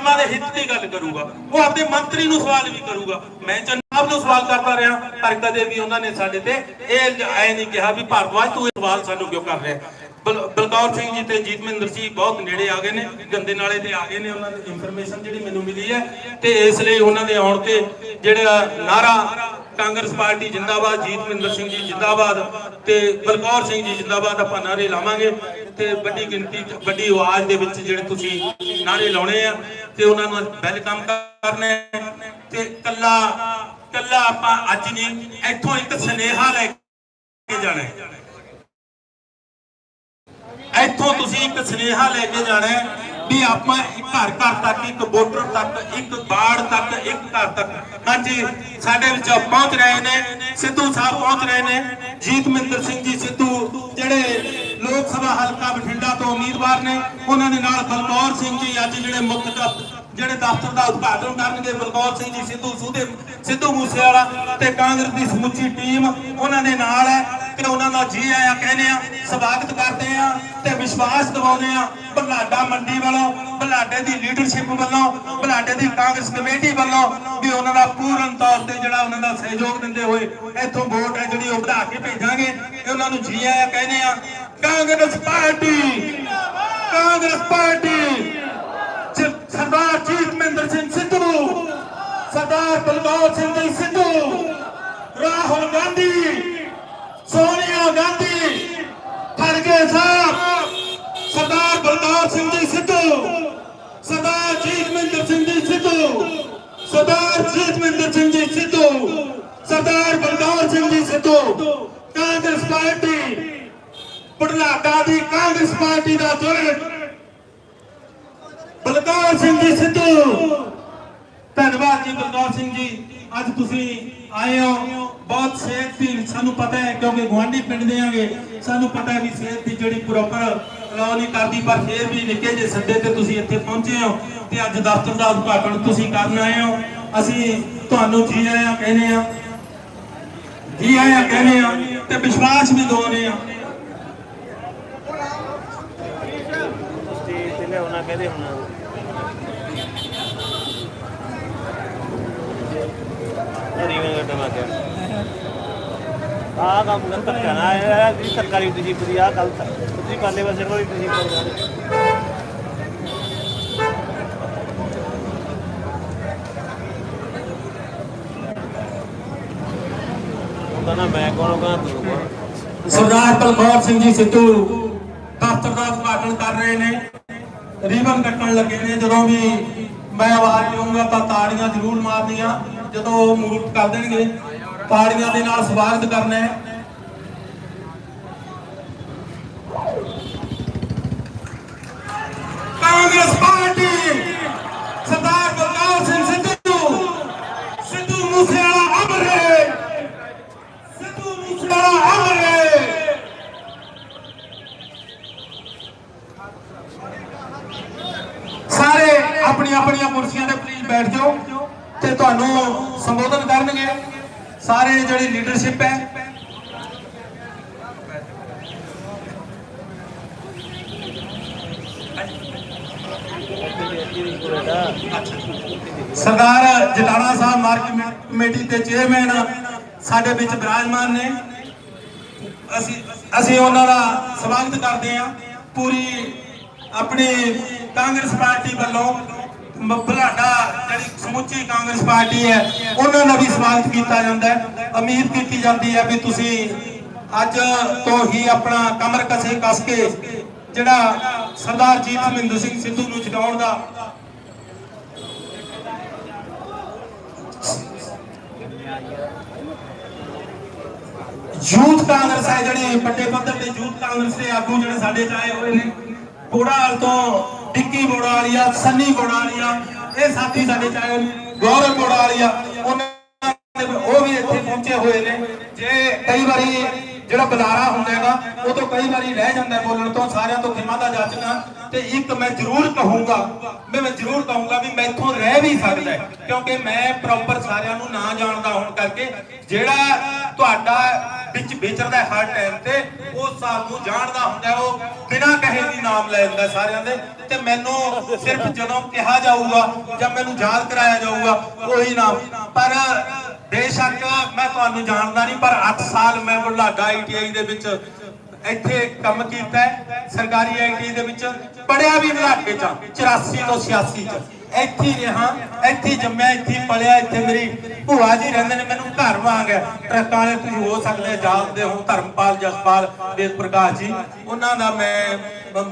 ਮੁਲਾਜ਼ਮਾਂ ਦੇ ਹਿੱਤ ਦੀ ਗੱਲ ਕਰੂਗਾ, ਉਹ ਆਪਣੇ ਮੰਤਰੀ ਨੂੰ ਸਵਾਲ ਵੀ ਕਰੂਗਾ। ਮੈਂ ਜਨਾਬ ਨੂੰ ਸਵਾਲ ਕਰਦਾ ਰਿਹਾ, ਪਰ ਕਦੇ ਵੀ ਉਹਨਾਂ ਨੇ ਸਾਡੇ ਤੇ ਇਹ ਐ ਨਹੀਂ ਕਿਹਾ ਵੀ ਭਾਰਤਵਾਜ ਤੂੰ ਇਹ ਸਵਾਲ ਸਾਨੂੰ ਕਿਉਂ ਕਰ ਰਿਹਾ ਬਲਕੌਰ ਸਿੰਘ ਜੀ ਤੇ ਜੀਤਮਿੰਦਰ ਸਿੰਘ ਬਹੁਤ ਨੇੜੇ ਆ ਗਏ ਨੇ, ਗੰਦੇ ਨਾਲੇ ਤੇ ਆ ਗਏ ਨੇ, ਉਹਨਾਂ ਦੀ ਇਨਫੋਰਮੇਸ਼ਨ ਜਿਹੜੀ ਮੈਨੂੰ ਮਿਲੀ ਹੈ, ਤੇ ਇਸ ਲਈ ਉਹਨਾਂ ਦੇ ਆਉਣ ਤੇ ਜਿਹੜਾ ਨਾਰਾ ਕਾਂਗਰਸ ਪਾਰਟੀ ਜਿੰਦਾਬਾਦ ਜੀਤ ਮਹਿੰਦਰ ਸਿੰਘ ਜੀ ਜਿੰਦਾਬਾਦ ਤੇ ਬਲਕੌਰ ਸਿੰਘ ਜੀ ਜਿੰਦਾਬਾਦ ਆਪਾਂ ਨਾਰੇ ਲਾਵਾਂਗੇ ਤੇ ਵੱਡੀ ਗਿਣਤੀ ਵੱਡੀ ਆਵਾਜ਼ ਦੇ ਵਿੱਚ ਜਿਹੜੇ ਤੁਸੀਂ ਨਾਰੇ ਲਾਉਣੇ ਆ ਤੇ ਉਹਨਾਂ ਨੂੰ ਵੈਲਕਮ ਕਰਨਾ ਤੇ ਕੱਲਾ ਕੱਲਾ ਆਪਾਂ ਅੱਜ ਨਹੀਂ, ਇੱਥੋਂ ਇੱਕ ਸੁਨੇਹਾ ਲੈ ਕੇ ਜਾਣਾ ਇੱਥੋਂ ਤੁਸੀਂ ਇੱਕ ਸੁਨੇਹਾ ਲੈ ਕੇ ਜਾਣਾ ਵੀ ਆਪਾਂ ਘਰ ਘਰ ਤੱਕ, ਇੱਕ ਵੋਟਰ ਤੱਕ, ਇੱਕ ਬਾੜ ਤੱਕ, ਇੱਕ ਘਰ ਤੱਕ। ਹਾਂਜੀ, ਸਾਡੇ ਵਿੱਚ ਪਹੁੰਚ ਰਹੇ ਨੇ, ਸਿੱਧੂ ਸਾਹਿਬ ਪਹੁੰਚ ਰਹੇ ਨੇ। ਜੀਤਮਿੰਦਰ ਸਿੰਘ ਜੀ, ਸਿੱਧੂ, ਜਿਹੜੇ ਲੋਕ ਸਭਾ ਹਲਕਾ ਬਠਿੰਡਾ ਤੋਂ ਉਮੀਦਵਾਰ ਨੇ। ਉਹਨਾਂ ਦੇ ਨਾਲ ਬਲਕੌਰ ਸਿੰਘ ਜੀ ਅੱਜ ਜਿਹੜੇ ਮੁੱਖ ਦਫ਼- ਜਿਹੜੇ ਦਫ਼ਤਰ ਦਾ ਉਦਘਾਟਨ ਕਰਨਗੇ, ਬਲਕੌਰ ਸਿੰਘ ਜੀ ਸਿੱਧੂ ਸੂਦੇ, ਸਿੱਧੂ ਮੂਸੇਵਾਲਾ ਤੇ ਕਾਂਗਰਸ ਦੀ ਸਮੁੱਚੀ ਟੀਮ ਉਹਨਾਂ ਦੇ ਨਾਲ ਹੈ। ਕਿ ਉਹਨਾਂ ਦਾ ਜੀ ਆਇਆ ਕਹਿੰਦੇ ਆ, ਸਵਾਗਤ ਕਰਦੇ ਆ ਤੇ ਵਿਸ਼ਵਾਸ ਦਿਵਾਉਂਦੇ ਆ ਭਲਾਡਾ ਮੰਡੀ ਵੱਲੋਂ, ਬਲਾਡੇ ਦੀ ਲੀਡਰਸ਼ਿਪ ਵੱਲੋਂ, ਬਲਾਡੇ ਦੀ ਕਾਂਗਰਸ ਕਮੇਟੀ ਵੱਲੋਂ ਵੀ ਉਹਨਾਂ ਦਾ ਪੂਰਨ ਤੌਰ ਤੇ ਜਿਹੜਾ ਉਹਨਾਂ ਦਾ ਸਹਿਯੋਗ ਦਿੰਦੇ ਹੋਏ ਇੱਥੋਂ ਵੋਟ ਹੈ ਜਿਹੜੀ ਉਹ ਵਧਾ ਕੇ ਭੇਜਾਂਗੇ। ਤੇ ਉਹਨਾਂ ਨੂੰ ਜੀ ਆਇਆ ਕਹਿੰਦੇ ਆ Congress party. Congress party. Sardar Jeetminder Singh Sidhu. Sardar Balkaur Singh Sidhu. Rahul Gandhi. Sonia Gandhi. Kharge Sahib. Sardar Balkaur Singh Sidhu. Sardar Jeetminder Singh Sidhu. Sardar Jeetminder Singh Sidhu. Sardar Balkaur Singh Sidhu Congress party Budhlada ਦੀ Congress party ਦਾ ਜੁਰਮ ਬਲਕੌਰ ਸਿੰਘ ਜੀ ਸਿੱਧੂ। ਧੰਨਵਾਦ ਜੀ ਬਲਕੌਰ ਸਿੰਘ ਜੀ। ਅੱਜ ਤੁਸੀਂ ਆਏ ਹੋ। ਬਹੁਤ ਸਿਹਤ ਦੀ ਸਾਨੂੰ ਪਤਾ ਹੈ, ਕਿਉਂਕਿ ਗਵਾਂਢੀ ਪਿੰਡ ਦੇ ਆਂਗੇ। ਸਾਨੂੰ ਪਤਾ ਹੈ ਵੀ ਸਿਹਤ ਦੀ ਜਿਹੜੀ ਪ੍ਰੋਪਰ ਅਲਾਉ ਨਹੀਂ ਕਰਦੀ, ਪਰ ਫੇਰ ਵੀ ਨਿੱਕੇ ਜੇ ਸੱਦੇ ਤੇ ਤੁਸੀਂ ਇੱਥੇ ਪਹੁੰਚੇ ਹੋ ਤੇ ਅੱਜ ਦਫ਼ਤਰ ਦਾ ਉਦਘਾਟਨ ਤੁਸੀਂ ਕਰਨ ਆਏ ਹੋ। ਅਸੀਂ ਤੁਹਾਨੂੰ ਜੀ ਆਇਆਂ ਕਹਿੰਦੇ ਆ ਜੀ ਆਇਆਂ ਕਹਿੰਦੇ ਆ ਤੇ ਵਿਸ਼ਵਾਸ ਵੀ ਦਵਾਉਂਦੇ ਆ ਕਹਦੇ ਹੁਣ ਰੀਵੇਂ ਗੱਡਾ ਮਾ ਕੇ ਆ ਕੰਮ ਕਰ ਧੱਕਾ ਨਾ ਇਹ ਸਰਕਾਰੀ ਤੁਸੀਂ ਪੂਰੀ ਆ ਕੱਲ ਤੁਸੀਂ ਪਾਲੇ ਪਾਸੇ ਕੋਲ ਤੁਸੀਂ ਹੁੰਦਾ ਨਾ ਮੈਂ ਕੋਣ ਕਹਾਂ ਤੂੰ ਕੌਣ? ਸਰਦਾਰ ਬਲਕੌਰ ਸਿੰਘ ਜੀ ਸਿੱਧੂ ਦਫ਼ਤਰ ਦਾ ਉਦਘਾਟਨ ਕਰ ਰਹੇ ਨੇ। ਰੀਬਨ ਕੱਟਣ ਲੱਗੇ ਨੇ। ਜਦੋਂ ਵੀ ਮੈਂ ਆਵਾਜ਼ ਲਵਾਂਗਾ ਤਾਂ ਤਾੜੀਆਂ ਜ਼ਰੂਰ ਮਾਰਨੀਆਂ। ਜਦੋਂ ਉਹ ਮੂਵ ਕਰ ਦੇਣਗੇ, ਤਾੜੀਆਂ ਦੇ ਨਾਲ ਸਵਾਗਤ ਕਰਨਾ ਹੈ ਕਾਂਗਰਸ ਪਾਰਟੀ ਸਰਦਾਰ ਬਲਕੌਰ ਸਿੰਘ ਸਿੱਧੂ ਸਿੱਧੂ ਮੂਸੇਵਾਲਾ ਅਮਰ ਹੈ ਸਿੱਧੂ ਮੂਸੇਵਾਲਾ ਅਮਰ ਹੈ ਸਾਰੇ ਆਪਣੀ ਆਪਣੀਆਂ ਕੁਰਸੀਆਂ ਤੇ ਪਲੀਜ਼ ਬੈਠ ਜਾਓ ਤੇ ਤੁਹਾਨੂੰ ਸੰਬੋਧਨ ਕਰਨਗੇ ਸਾਰੇ ਜਿਹੜੀ ਲੀਡਰਸ਼ਿਪ ਹੈ ਸਰਦਾਰ ਜਟਾਣਾ ਸਾਹਿਬ ਮਾਰਕੀਟ ਕਮੇਟੀ ਦੇ ਚੇਅਰਮੈਨ ਸਾਡੇ ਵਿੱਚ ਬਿਰਾਜਮਾਨ ਨੇ। ਅਸੀਂ ਅਸੀਂ ਉਹਨਾਂ ਦਾ ਸਵਾਗਤ ਕਰਦੇ ਹਾਂ। ਪੂਰੀ ਆਪਣੀ ਕਾਂਗਰਸ ਪਾਰਟੀ ਵੱਲੋਂ ਮ- ਜਿਹੜੀ ਸਮੁੱਚੀ ਕਾਂਗਰਸ ਪਾਰਟੀ ਹੈ, ਉਹਨਾਂ ਦਾ ਵੀ ਸਵਾਗਤ ਕੀਤਾ ਜਾਂਦਾ ਹੈ। ਉਮੀਦ ਕੀਤੀ ਜਾਂਦੀ ਹੈ ਵੀ ਤੁਸੀਂ ਅੱਜ ਤੋਂ ਹੀ ਆਪਣਾ ਕਮਰ ਕਸੇ ਕੱਸ ਕੇ ਜਿਹੜਾ ਸਰਦਾਰ ਜੀਤ ਮਹਿੰਦਰ ਸਿੰਘ ਸਿੱਧੂ ਨੂੰ ਜਿਤਾਉਣ ਦਾ ਯੂਥ ਕਾਂਗਰਸ ਹੈ, ਜਿਹੜੇ ਵੱਡੇ ਪੱਧਰ ਤੇ ਯੂਥ ਕਾਂਗਰਸ ਦੇ ਆਗੂ ਜਿਹੜੇ ਸਾਡੇ ਚ ਆਏ ਹੋਏ ਨੇ ਬੋੜਾਲ ਤੋਂ ਟਿੱਕੀ ਬੋੜਾਲੀਆ ਸੰਨੀ ਬੋੜਾਲੀਆ ਇਹ ਸਾਥੀ ਸਾਡੇ ਚ ਆਏ ਹੋਏ ਨੇ ਉਹਨਾਂ ਉਹ ਵੀ ਇੱਥੇ ਪਹੁੰਚੇ ਹੋਏ ਨੇ। ਜੇ ਕਈ ਵਾਰੀ ਜਿਹੜਾ ਬੁਲਾਰਾ ਹੁੰਦਾ ਹੈਗਾ, ਉਹ ਤੋਂ ਕਈ ਵਾਰੀ ਰਹਿ ਜਾਂਦਾ ਬੋਲਣ ਤੋਂ, ਸਾਰਿਆਂ ਤੋਂ ਖਿਮਾ ਦਾ ਜਾਚਣਾ ਤੇ ਇੱਕ ਮੈਂ ਜ਼ਰੂਰ ਕਹੂੰਗਾ, ਮੈਂ ਮੈਂ ਜ਼ਰੂਰ ਕਹੂੰਗਾ ਵੀ ਮੈਥੋਂ ਰਹਿ ਵੀ ਸਕਦਾ ਕਿਉਂਕਿ ਮੈਂ ਪ੍ਰੋਪਰ ਸਾਰਿਆਂ ਨੂੰ ਨਾ ਜਾਣਦਾ ਹੋਣ ਕਰਕੇ, ਜਿਹੜਾ ਤੁਹਾਡਾ ਵਿੱਚ ਵਿਚਰਦਾ ਹਰ ਟਾਈਮ ਤੇ, ਉਹ ਸਾਨੂੰ ਜਾਣਦਾ ਹੁੰਦਾ ਉਹ ਬਿਨਾਂ ਕਹੇ ਦੀ ਨਾਮ ਲੈ ਲੈਂਦਾ ਸਾਰਿਆਂ ਦੇ ਤੇ ਮੈਨੂੰ ਸਿਰਫ ਜਦੋਂ ਕਿਹਾ ਜਾਊਗਾ ਜਾਂ ਮੈਨੂੰ ਯਾਦ ਕਰਾਇਆ ਜਾਊਗਾ, ਉਹੀ ਨਾਮ। ਪਰ ਬੇਸ਼ੱਕ ਮੈਂ ਤੁਹਾਨੂੰ ਜਾਣਦਾ ਨਹੀਂ, ਪਰ 8 ਸਾਲ ਮੈਂ ਬੁਢਲਾਡਾ ਆਈਟੀਆਈ ਦੇ ਵਿੱਚ ਇੱਥੇ ਕੰਮ ਕੀਤਾ ਸਰਕਾਰੀ ਆਈਟੀ ਦੇ ਵਿੱਚ ਪੜਿਆ ਵੀ ਬੁਢਲਾਡੇ ਚ 84 ਤੋਂ 86 ਚ। ਇੱਥੇ ਹੀ ਰਿਹਾ, ਇੱਥੇ ਜੰਮਿਆ, ਇੱਥੇ ਪਲਿਆ, ਇੱਥੇ ਮੇਰੀ ਭੂਆ ਜੀ ਰਹਿੰਦੇ ਨੇ, ਮੈਨੂੰ ਘਰ ਵਾਂਗ ਹੈ। ਟਰੱਕਾਂ ਵਾਲੇ, ਤੁਸੀਂ ਹੋ ਸਕਦੇ ਜਾਣਦੇ ਹੋ, ਧਰਮਪਾਲ, ਜਸਪਾਲ, ਵੇਦ ਪ੍ਰਕਾਸ਼ ਜੀ। ਉਹਨਾਂ ਦਾ ਮੈਂ,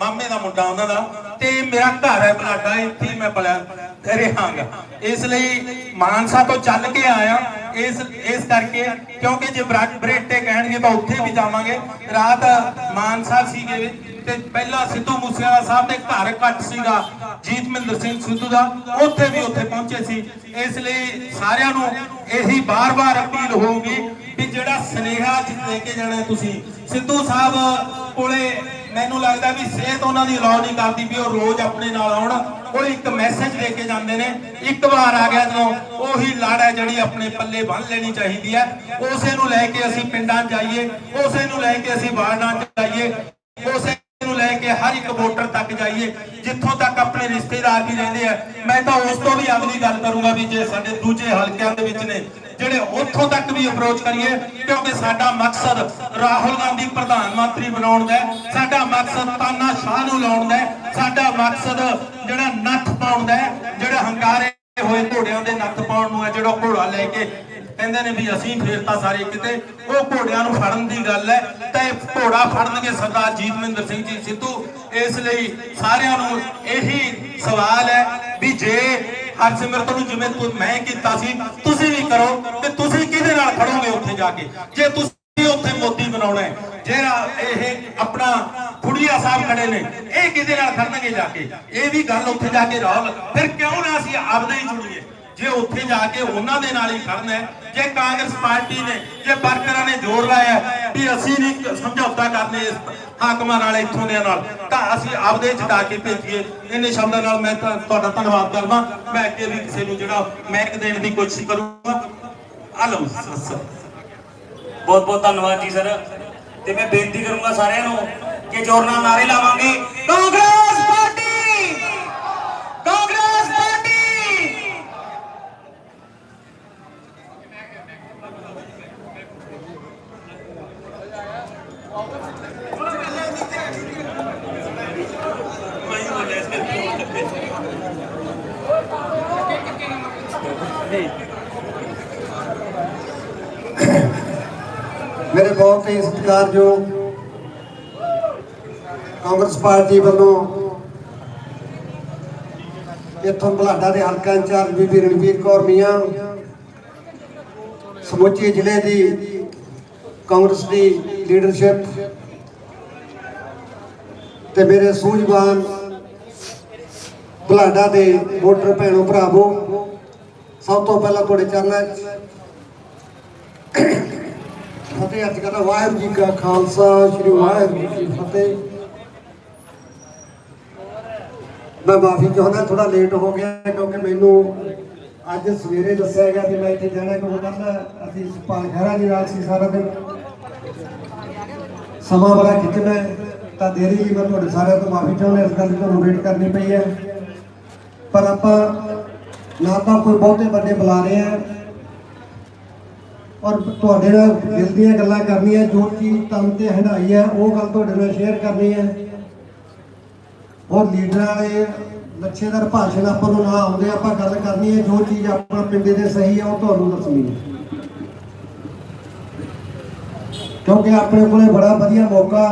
ਮਾਮੇ ਦਾ ਮੁੰਡਾ, ਉਹਨਾਂ ਦਾ। ਤੇ ਮੇਰਾ ਘਰ ਹੈ ਬਲਾਡਾ, ਇੱਥੇ ਮੈਂ ਪਲਿਆ। ਰਹਾਂਗਾ ਇਸ ਲਈ ਮਾਨਸਾ ਤੋਂ ਚੱਲ ਕੇ ਆਇਆ। ਇਸ ਇਸ ਕਰਕੇ ਕਿਉਂਕਿ ਜੇ ਬਰਾ- ਬਰੇਟੇ ਕਹਿਣਗੇ ਤਾਂ ਉੱਥੇ ਵੀ ਜਾਵਾਂਗੇ। ਰਾਤ ਮਾਨਸਾ ਸੀਗੇ ਤੇ ਪਹਿਲਾਂ ਸਿੱਧੂ ਮੂਸੇਵਾਲਾ ਸਾਹਿਬ ਦੇ ਘਰ ਘੱਟ ਸੀਗਾ ਜੀਤ ਮਹਿੰਦਰ ਸਿੰਘ ਸਿੱਧੂ ਦਾ, ਉੱਥੇ ਵੀ ਉੱਥੇ ਪਹੁੰਚੇ ਸੀ। ਇਸ ਲਈ ਸਾਰਿਆਂ ਨੂੰ ਇਹੀ ਬਾਰ-ਬਾਰ ਅਪੀਲ ਹੋਊਗੀ ਵੀ ਜਿਹੜਾ ਸਨੇਹਾ ਜਿ- ਲੈ ਕੇ ਜਾਣਾ ਤੁਸੀਂ, ਸਿੱਧੂ ਸਾਹਿਬ ਕੋਲੇ ਮੈਨੂੰ ਲੱਗਦਾ ਵੀ ਸਿਹਤ ਉਹਨਾਂ ਦੀ ਅਲਾਉ ਨਹੀਂ ਕਰਦੀ ਵੀ ਉਹ ਰੋਜ਼ ਆਪਣੇ ਨਾਲ ਆਉਣ। ਉਹ ਇੱਕ ਮੈਸੇਜ ਦੇ ਕੇ ਜਾਂਦੇ ਨੇ। ਇੱਕ ਵਾਰ ਆ ਗਿਆ ਜਦੋਂ ਉਹੀ ਲੜ ਹੈ ਜਿਹੜੀ ਆਪਣੇ ਪੱਲੇ ਬੰਨ ਲੈਣੀ ਚਾਹੀਦੀ ਹੈ। ਉਸੇ ਨੂੰ ਲੈ ਕੇ ਅਸੀਂ ਪਿੰਡਾਂ 'ਚ ਜਾਈਏ। ਉਸੇ ਨੂੰ ਲੈ ਕੇ ਅਸੀਂ ਵਾਰਡਾਂ 'ਚ ਜਾਈਏ। ਉਸੇ ਨੂੰ ਲੈ ਕੇ ਹਰ ਇੱਕ ਵੋਟਰ ਤੱਕ ਜਾਈਏ। ਜਿੱਥੋਂ ਤੱਕ ਆਪਣੇ ਰਿਸ਼ਤੇਦਾਰ ਵੀ ਰਹਿੰਦੇ ਆ। ਮੈਂ ਤਾਂ ਉਸ ਤੋਂ ਵੀ ਅਗਲੀ ਗੱਲ ਕਰੂੰਗਾ ਵੀ ਜੇ ਸਾਡੇ ਦੂਜੇ ਹਲਕਿਆਂ ਦੇ ਵਿੱਚ ਨੇ ਜਿਹੜੇ ਉੱਥੋਂ ਤੱਕ ਵੀ ਅਪਰੋਚ ਕਰੀਏ ਕਿਉਂਕਿ ਸਾਡਾ ਮਕਸਦ ਰਾਹੁਲ ਗਾਂਧੀ ਪ੍ਰਧਾਨ ਮੰਤਰੀ ਬਣਾਉਣ ਦਾ ਸਾਡਾ ਮਕਸਦ ਤਾਨਾ ਸ਼ਾਹ ਨੂੰ ਲਾਉਣ ਦਾ ਸਾਡਾ ਮਕਸਦ ਜਿਹੜਾ ਨੱਥ ਪਾਉਣ ਦਾ ਹੈ, ਹੰਕਾਰੇ ਹੋਏ ਘੋੜਿਆਂ ਦੇ ਨੱਥ ਪਾਉਣ ਨੂੰ ਹੈ ਜਿਹੜਾ ਘੋੜਾ ਲੈ ਕੇ ਕਹਿੰਦੇ ਨੇ ਵੀ ਅਸੀਂ ਫੇਰਤਾ ਸਾਰੇ ਕਿਤੇ ਉਹ ਘੋੜਿਆਂ ਨੂੰ ਫੜਨ ਦੀ ਗੱਲ ਹੈ ਤਾਂ ਇਹ ਘੋੜਾ ਫੜਨਗੇ ਸਰਦਾਰ ਜੀਤ ਸਿੰਘ ਜੀ ਸਿੱਧੂ ਇਸ ਲਈ ਸਾਰਿਆਂ ਨੂੰ ਇਹੀ ਸਵਾਲ ਹੈ ਵੀ ਜੇ ਹਰਸਿਮਰਤ ਨੂੰ ਜਿਵੇਂ ਮੈਂ ਕੀਤਾ ਸੀ ਕਰੋ ਤੇ ਤੁਸੀਂ ਕਿਹਦੇ ਨਾਲ ਖੜੋਗੇ ਉੱਥੇ ਜਾ ਕੇ? ਜੇ ਤੁਸੀਂ ਉੱਥੇ ਮੋਦੀ ਬਣਾਉਣਾ ਜਿਹੜਾ ਇਹ ਆਪਣਾ ਖੁੜੀਆ ਸਾਹਿਬ ਖੜੇ ਨੇ, ਇਹ ਕਿਹਦੇ ਨਾਲ ਖੜਨਗੇ ਜਾ ਕੇ? ਇਹ ਵੀ ਗੱਲ ਉੱਥੇ ਜਾ ਕੇ ਰਾਹੁਲ, ਫਿਰ ਕਿਉਂ ਨਾ ਅਸੀਂ ਆਪਦੇ ਹੀ ਜੁੜੀਏ? ਜੇ ਉੱਥੇ ਜਾ ਕੇ ਉਹਨਾਂ ਦੇ ਨਾਲ ਹੀ ਖੜਨਾ ਜੇ ਕਾਂਗਰਸ ਪਾਰਟੀ ਨੇ, ਜੇ ਵਰਕਰਾਂ ਨੇ ਜ਼ੋਰ ਲਾਇਆ ਵੀ ਅਸੀਂ ਨਹੀਂ ਸਮਝੌਤਾ ਕਰਨੇ ਹਾਕਮਾਂ ਨਾਲ ਇੱਥੋਂ ਦੇ ਨਾਲ, ਤਾਂ ਅਸੀਂ ਆਪਦੇ ਜਿਤਾ ਕੇ ਭੇਜੀਏ। ਇੰਨੇ ਸ਼ਬਦਾਂ ਨਾਲ ਮੈਂ ਤੁਹਾਡਾ ਧੰਨਵਾਦ ਕਰਦਾ। ਮੈਂ ਅੱਗੇ ਵੀ ਕਿਸੇ ਨੂੰ ਜਿਹੜਾ ਮਹਿਕ ਦੇਣ ਦੀ ਕੋਸ਼ਿਸ਼ ਕਰੂੰਗਾ। ਆ ਬਹੁਤ ਬਹੁਤ ਧੰਨਵਾਦ ਜੀ, ਸਰ। ਤੇ ਮੈਂ ਬੇਨਤੀ ਕਰੂੰਗਾ ਸਾਰਿਆਂ ਨੂੰ ਕਿ ਜ਼ੋਰ ਨਾਲ ਨਾਰੇ ਲਾਵਾਂਗੇ। ਕਾਂਗਰਸ ਪਾਰਟੀ ਕਾਂਗਰਸ ਪਾਰਟੀ ਮੇਰੇ ਬਹੁਤ ਹੀ ਸਤਿਕਾਰਯੋਗ ਕਾਂਗਰਸ ਪਾਰਟੀ ਵੱਲੋਂ ਇੱਥੋਂ ਬਲਾਡਾ ਦੇ ਹਲਕਾ ਇੰਚਾਰਜ ਬੀਬੀ ਰਣਵੀਰ ਕੌਰ ਮੀਆਂ ਸਮੁੱਚੇ ਜ਼ਿਲ੍ਹੇ ਦੀ ਕਾਂਗਰਸ ਦੀ ਲੀਡਰਸ਼ਿਪ ਤੇ ਮੇਰੇ ਸੂਝਵਾਨ ਬਲਾਡਾ ਦੇ ਵੋਟਰ ਭੈਣੋ ਭਰਾਵੋ ਸਭ ਤੋਂ ਪਹਿਲਾਂ ਤੁਹਾਡੇ ਚਰਨਾਂ 'ਚ ਫਤਿਹ ਅੱਜ ਕਹਿੰਦਾ ਵਾਹਿਗੁਰੂ ਜੀ ਕਾ ਖਾਲਸਾ, ਸ੍ਰੀ ਵਾਹਿਗੁਰੂ ਜੀ ਕੀ ਫਤਿਹ। ਮੈਂ ਮਾਫੀ ਚਾਹੁੰਦਾ ਥੋੜਾ ਲੇਟ ਹੋ ਗਿਆ ਕਿਉਂਕਿ ਮੈਨੂੰ ਅੱਜ ਸਵੇਰੇ ਦੱਸਿਆ ਗਿਆ ਕਿ ਮੈਂ ਇੱਥੇ ਜਾਣਾ ਕਿਉਂ ਕਰਨਾ ਅਸੀਂ ਸੁਪਾਲ ਖਹਿਰਾ ਜੀ ਨਾਲ ਸੀ ਸਾਰਾ ਦਿਨ। ਸਮਾਂ ਬੜਾ ਖਿੱਚਣਾ ਤਾਂ ਦੇਰੀ ਲਈ ਮੈਂ ਤੁਹਾਡੇ ਸਾਰਿਆਂ ਤੋਂ ਮਾਫੀ ਚਾਹੁੰਦਾ, ਇਸ ਗੱਲ ਦੀ ਤੁਹਾਨੂੰ ਵੇਟ ਕਰਨੀ ਪਈ ਹੈ। ਪਰ ਆਪਾਂ ਨਾ ਤਾਂ ਕੋਈ ਬਹੁਤੇ ਵੱਡੇ ਬੁਲਾ ਰਹੇ ਆ ਔਰ ਤੁਹਾਡੇ ਨਾਲ ਦਿਲ ਦੀਆਂ ਗੱਲਾਂ ਕਰਨੀਆਂ, ਜੋ ਚੀਜ਼ ਤਨ ਤੇ ਹੰਡਾਈ ਹੈ ਉਹ ਗੱਲ ਤੁਹਾਡੇ ਨਾਲ ਸ਼ੇਅਰ ਕਰਨੀ ਹੈ ਔਰ ਲੀਡਰਾਂ ਵਾਲੇ ਲੱਛੇਦਾਰ ਭਾਸ਼ਣ ਆਪਾਂ ਨੂੰ ਨਾ ਆਉਂਦੇ, ਆਪਾਂ ਗੱਲ ਕਰਨੀ ਹੈ ਜੋ ਚੀਜ਼ ਆਪਣਾ ਪਿੰਡੇ ਦੇ ਸਹੀ ਹੈ ਉਹ ਤੁਹਾਨੂੰ ਦੱਸਣੀ ਹੈ ਕਿਉਂਕਿ ਆਪਣੇ ਕੋਲੇ ਬੜਾ ਵਧੀਆ ਮੌਕਾ।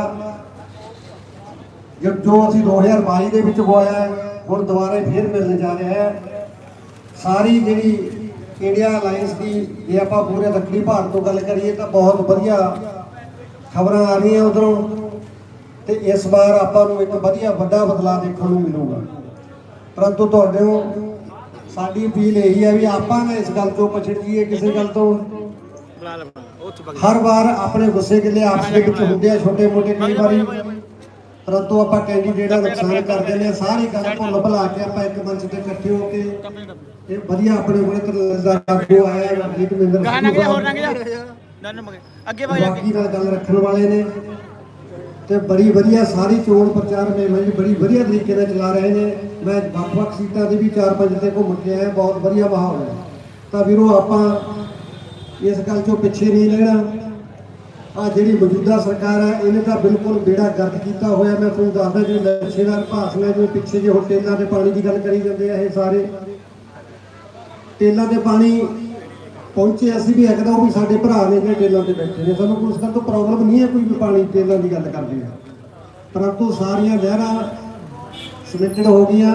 ਜੋ ਜੋ ਅਸੀਂ 2022 ਦੇ ਵਿੱਚ ਗਵਾਇਆ, ਹੁਣ ਦੁਬਾਰਾ ਫੇਰ ਮਿਲਣ ਜਾ ਰਿਹਾ ਹੈ ਸਾਰੀ ਜਿਹੜੀ ਇੰਡੀਆ ਅਲਾਈਅੰਸ ਦੀ ਜੇ ਆਪਾਂ ਪੂਰੇ ਦੱਖਣੀ ਭਾਰਤ ਤੋਂ ਗੱਲ ਕਰੀਏ ਤਾਂ ਬਹੁਤ ਵਧੀਆ ਖਬਰਾਂ ਆ ਰਹੀਆਂ ਉਧਰੋਂ। ਤੇ ਇਸ ਵਾਰ ਆਪਾਂ ਨੂੰ ਇੱਕ ਵਧੀਆ ਵੱਡਾ ਬਦਲਾਅ ਦੇਖਣ ਨੂੰ ਮਿਲੂਗਾ। ਪਰੰਤੂ ਤੁਹਾਡੇ ਨੂੰ ਸਾਡੀ ਅਪੀਲ ਇਹੀ ਹੈ ਵੀ ਆਪਾਂ ਨਾ ਇਸ ਗੱਲ ਤੋਂ ਪਛੜ ਜਾਈਏ ਕਿਸੇ ਗੱਲ ਤੋਂ। ਹਰ ਵਾਰ ਆਪਣੇ ਗੁੱਸੇ ਗਿੱਲੇ ਆਪਸ ਦੇ ਵਿੱਚ ਹੁੰਦੇ ਆ ਛੋਟੇ ਮੋਟੇ ਕਈ ਵਾਰੀ। ਪਰੰਤੂ ਆਪਾਂ ਕੈਂਡੀਡੇਟ ਦਾ ਨੁਕਸਾਨ ਕਰ ਦਿੰਦੇ ਆ ਸਾਰੀ ਗੱਲ ਭੁੱਲ ਭੁਲਾ ਕੇ ਆਪਾਂ ਇੱਕ ਮੰਚ ਤੇ ਇਕੱਠੇ ਹੋ ਕੇ ਇਹ ਵਧੀਆ ਆਪਣੇ ਕੋਲੇ ਤਰਲਦਾ ਆਗੂ ਆਇਆ ਅਮਰੀਕ ਮਹਿੰਦਰ ਗਾਣਾ ਕਿ ਹੋਰ। ਲੰਘ ਜਾ। ਅੱਗੇ ਵਗ ਜਾ ਬਾਕੀ ਨਾਲ ਗੱਲ ਰੱਖਣ ਵਾਲੇ ਨੇ ਤੇ ਬੜੀ ਵਧੀਆ ਸਾਰੀ ਚੋਣ ਪ੍ਰਚਾਰ ਮੇਲਾ ਜੀ ਬੜੀ ਵਧੀਆ ਤਰੀਕੇ ਨਾਲ ਚਲਾ ਰਹੇ ਨੇ। ਮੈਂ ਵੱਖ-ਵੱਖ ਸੀਟਾਂ ਦੇ ਵੀ ਚਾਰ ਪੰਜ ਤੇ ਘੁੰਮ ਕੇ ਆਇਆ ਬਹੁਤ ਵਧੀਆ ਮਾਹੌਲ ਹੈ। ਤਾਂ ਵੀਰੋ ਆਪਾਂ ਇਸ ਗੱਲ ਚੋਂ ਪਿੱਛੇ ਨਹੀਂ ਰਹਿਣਾ। ਆ ਜਿਹੜੀ ਮੌਜੂਦਾ ਸਰਕਾਰ ਹੈ ਇਹਨੇ ਤਾਂ ਬਿਲਕੁਲ ਬੇੜਾ ਗਰਕ ਕੀਤਾ ਹੋਇਆ। ਮੈਂ ਤੁਹਾਨੂੰ ਦੱਸਦਾ ਜਿਹੜੇ ਲੱਛੇਦਾਰ ਭਾਸ਼ਣ ਹੈ ਜਿਵੇਂ ਪਿੱਛੇ ਜੇ ਹੋਟੇਲਾਂ ਦੇ ਪਾਣੀ ਦੀ ਗੱਲ ਕਰੀ ਜਾਂਦੇ ਆ ਇਹ ਸਾਰੇ। ਟੇਲਾਂ ਦੇ ਪਾਣੀ ਪਹੁੰਚੇ, ਅਸੀਂ ਵੀ ਇੱਕਦਮ ਉਹ ਵੀ ਸਾਡੇ ਭਰਾ ਨੇ ਜਿਹੜੇ ਟੇਲਾਂ ਤੇ ਬੈਠੇ ਨੇ। ਸਾਨੂੰ ਕੋਈ ਉਸ ਗੱਲ ਤੋਂ ਪ੍ਰੋਬਲਮ ਨਹੀਂ ਹੈ ਕੋਈ ਵੀ ਪਾਣੀ ਟੇਲਾਂ ਦੀ ਗੱਲ ਕਰਦੇ ਆ। ਪਰੰਤੂ ਸਾਰੀਆਂ ਨਹਿਰਾਂ ਸਿਮੈਂਟਡ ਹੋ ਗਈਆਂ।